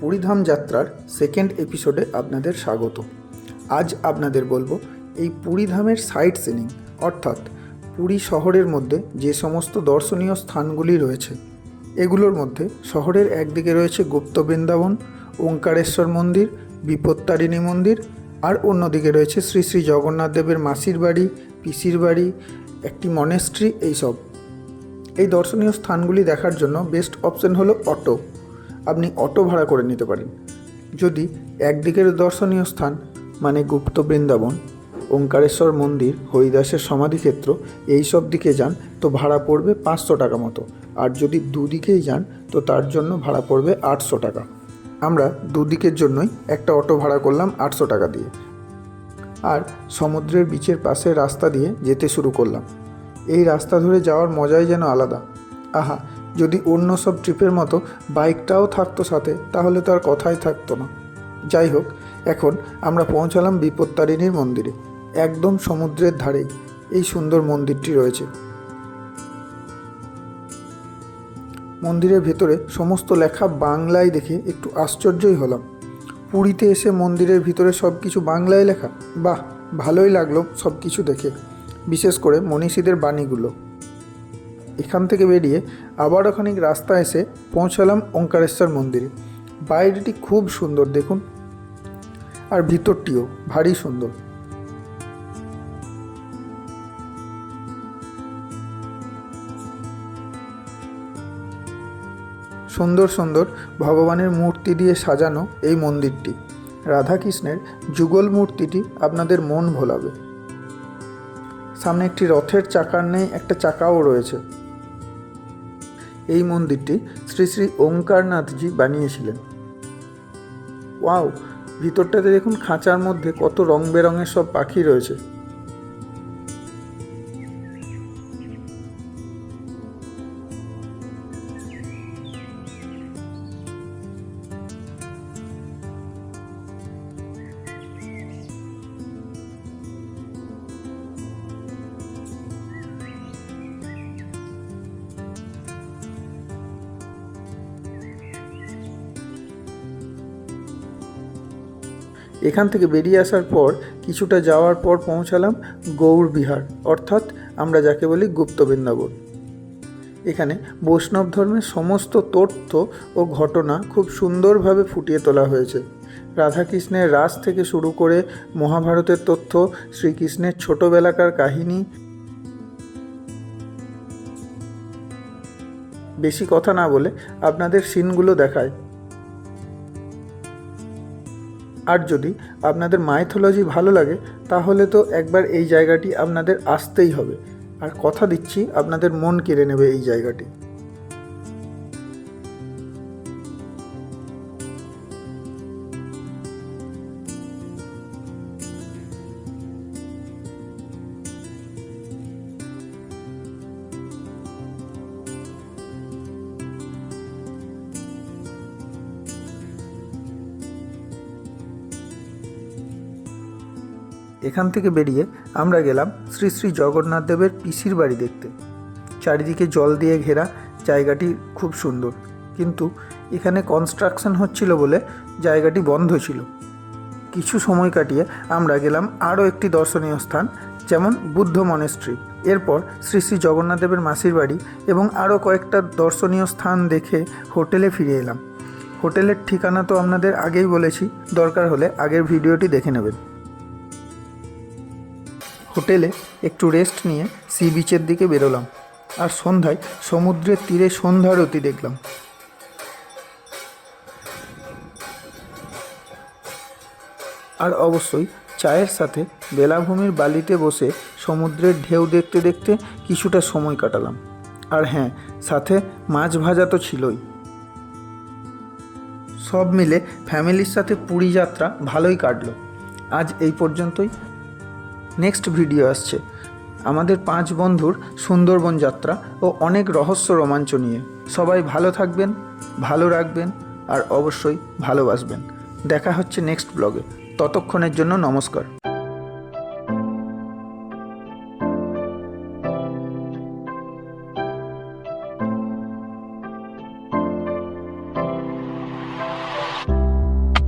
পুরীধাম যাত্রার সেকেন্ড এপিসোডে আপনাদের স্বাগত। আজ আপনাদের বলব এই পুরীধামের সাইট সিনিং অর্থাৎ পুরী শহরের মধ্যে যে সমস্ত দর্শনীয় স্থানগুলি রয়েছে, এগুলোর মধ্যে শহরের একদিকে রয়েছে গুপ্ত বৃন্দাবন, ওঙ্কারেশ্বর মন্দির, বিপত্তারিণী মন্দির, আর অন্যদিকে রয়েছে শ্রী শ্রী জগন্নাথ দেবের মাসির বাড়ি, পিসির বাড়ি, একটি মনেস্ট্রি এইসব। এই দর্শনীয় স্থানগুলি দেখার জন্য বেস্ট অপশন হলো অটো আপনি অটো ভাড়া করে নিতে পারেন। যদি একদিকের দর্শনীয় স্থান মানে গুপ্ত বৃন্দাবন, ওঙ্কারেশ্বর মন্দির, হরিদাসের সমাধিক্ষেত্র এই সব দিকে যান, তো ভাড়া পড়বে পাঁচশো টাকা মতো। আর যদি দুদিকেই যান, তো তার জন্য ভাড়া পড়বে আটশো টাকা। আমরা দুদিকের জন্যই একটা অটো ভাড়া করলাম আটশো টাকা দিয়ে। আর সমুদ্রের বিচের পাশে রাস্তা দিয়ে যেতে শুরু করলাম। এই রাস্তা ধরে যাওয়ার মজাই যেন আলাদা। আহা যদি অন্য সব ট্রিপের মতো বাইকটাও থাকতো সাথে, তাহলে তো আর কথাই থাকতো না। যাই হোক, এখন আমরা পৌঁছালাম বিপত্তারিণীর মন্দিরে, একদম সমুদ্রের ধারেই এই সুন্দর মন্দিরটি রয়েছে। মন্দিরের ভেতরে সমস্ত লেখা বাংলায় দেখে একটু আশ্চর্যই হলাম। পুরীতে এসে মন্দিরের ভিতরে সব কিছু বাংলায় লেখা? বাহ, ভালোই লাগল সব কিছু দেখে, বিশেষ করে মনীষীদের বাণীগুলো। এখান থেকে বেরিয়ে আবারও খানিক রাস্তা এসে পৌঁছালাম ওঙ্কারেশ্বর মন্দিরে। বাইরেটি খুব সুন্দর, দেখুন। আর ভিতরটিও ভারী সুন্দর। সুন্দর সুন্দর ভগবানের মূর্তি দিয়ে সাজানো এই মন্দিরটি। রাধাকৃষ্ণের যুগল মূর্তিটি আপনাদের মন ভোলাবে। সামনে একটি রথের চাকার নেই, একটা চাকাও রয়েছে। এই মন্দিরটি শ্রী শ্রী ওঙ্কারনাথজি বানিয়েছিলেন। ওয়াও, ভিতরটাতে দেখুন খাঁচার মধ্যে কত রং বেরঙের সব পাখি রয়েছে। এখান থেকে বেরিয়ে আসার পর কিছুটা যাওয়ার পর পৌঁছালাম গৌর বিহার, অর্থাৎ আমরা যাকে বলি গুপ্ত বৃন্দাবন। এখানে বৈষ্ণব ধর্মের সমস্ত তথ্য ও ঘটনা খুব সুন্দরভাবে ফুটিয়ে তোলা হয়েছে। রাধাকৃষ্ণের রাস থেকে শুরু করে মহাভারতের তথ্য, শ্রীকৃষ্ণের ছোটোবেলাকার কাহিনী। বেশি কথা না বলে আপনাদের সিনগুলো দেখায়। আর যদি আপনাদের মাইথোলজি ভালো লাগে, তাহলে তো একবার এই জায়গাটি আপনাদের আসতেই হবে। আর কথা দিচ্ছি, আপনাদের মন কেড়ে নেবে এই জায়গাটি। এখান থেকে বেরিয়ে আমরা গেলাম শ্রী শ্রী জগন্নাথ দেবের পিসির বাড়ি দেখতে। চারিদিকে জল দিয়ে ঘেরা জায়গাটি খুব সুন্দর। কিন্তু এখানে কনস্ট্রাকশন হচ্ছিল বলে জায়গাটি বন্ধ ছিল। কিছু সময় কাটিয়ে আমরা গেলাম আরও একটি দর্শনীয় স্থান, যেমন বুদ্ধ মনেস্ট্রি এরপর শ্রী শ্রী জগন্নাথ দেবের মাসির বাড়ি এবং আরও কয়েকটা দর্শনীয় স্থান দেখে হোটেলে ফিরে এলাম। হোটেলের ঠিকানা তো আপনাদের আগেই বলেছি, দরকার হলে আগের ভিডিওটি দেখে নেবেন। হোটেলে একটু রেস্ট নিয়ে সি বিচের দিকে বেরোলাম। আর সন্ধ্যায় সমুদ্রের তীরে সন্ধ্যারতি দেখলাম। আর অবশ্যই চায়ের সাথে বেলাভূমির বালিতে বসে সমুদ্রের ঢেউ দেখতে দেখতে কিছুটা সময় কাটালাম। আর হ্যাঁ সাথে মাছ ভাজা তো ছিলই। সব মিলে ফ্যামিলির সাথে পুরী যাত্রা ভালোই কাটলো। আজ এই পর্যন্তই। নেক্সট ভিডিও আসছে। আমাদের পাঁচ বন্ধুর সুন্দরবন যাত্রা ও অনেক রহস্য রোমাঞ্চ নিয়ে। সবাই ভালো থাকবেন, ভালো রাখবেন আর অবশ্যই ভালোবাসবেন। দেখা হচ্ছে নেক্সট ব্লগে ততক্ষণের জন্য নমস্কার।